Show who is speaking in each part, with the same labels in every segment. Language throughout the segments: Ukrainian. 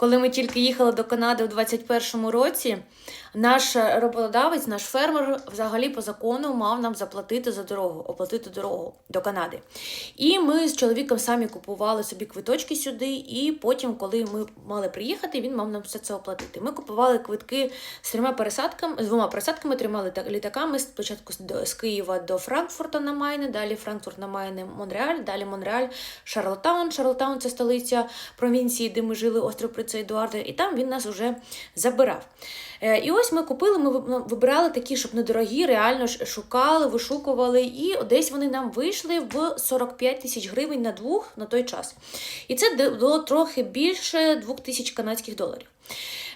Speaker 1: коли ми тільки їхали до Канади у 21-му році, наш роботодавець, наш фермер, взагалі по закону мав нам заплатити за дорогу, оплатити дорогу до Канади. І ми з чоловіком самі купували собі квиточки сюди, і потім, коли ми мали приїхати, він мав нам все це оплатити. Ми купували квитки з трьома пересадками, з двома пересадками, трьома літаками. Спочатку з- Києва до Франкфурта на Майне, далі Франкфурт на Майне, Монреаль, далі Монреаль, Шарлотаун. Шарлотаун це столиця провінції, де ми жили, остров Принца Едуарда, і там він нас уже забирав. Е, І ось ми купили, ми ну, вибирали такі, щоб недорогі, реально шукали, вишукували, і десь вони нам вийшли в 45 тисяч гривень на двох на той час. І це було трохи більше 2 тисяч канадських доларів.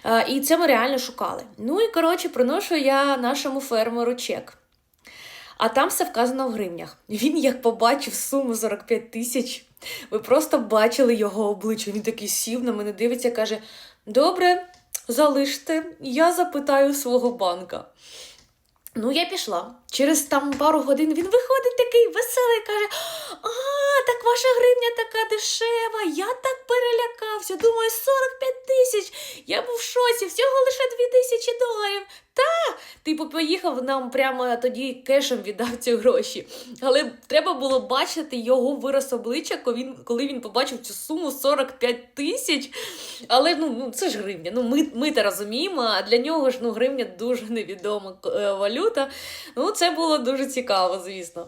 Speaker 1: Е, І це ми реально шукали. Ну і коротше, приношу я нашому фермеру чек. А там все вказано в гривнях. Він як побачив суму 45 тисяч, ви просто бачили його обличчя. Він такий сів на мене, дивиться, каже: Добре, залиште, я запитаю свого банка. Ну, я пішла. Через там пару годин він виходить такий веселий, каже: А, так ваша гривня така дешева, я так перелякався. Думаю, 45 тисяч. Я був в шоці, всього лише 2 тисячі доларів. Та, типу, поїхав нам прямо тоді кешем віддав ці гроші. Але треба було бачити його вираз обличчя, коли він, коли він побачив цю суму 45 тисяч. Але ну, ну це ж гривня. Ну, ми, ми те розуміємо, а для нього ж ну, гривня дуже невідома е, валюта. Ну, це було дуже цікаво, звісно.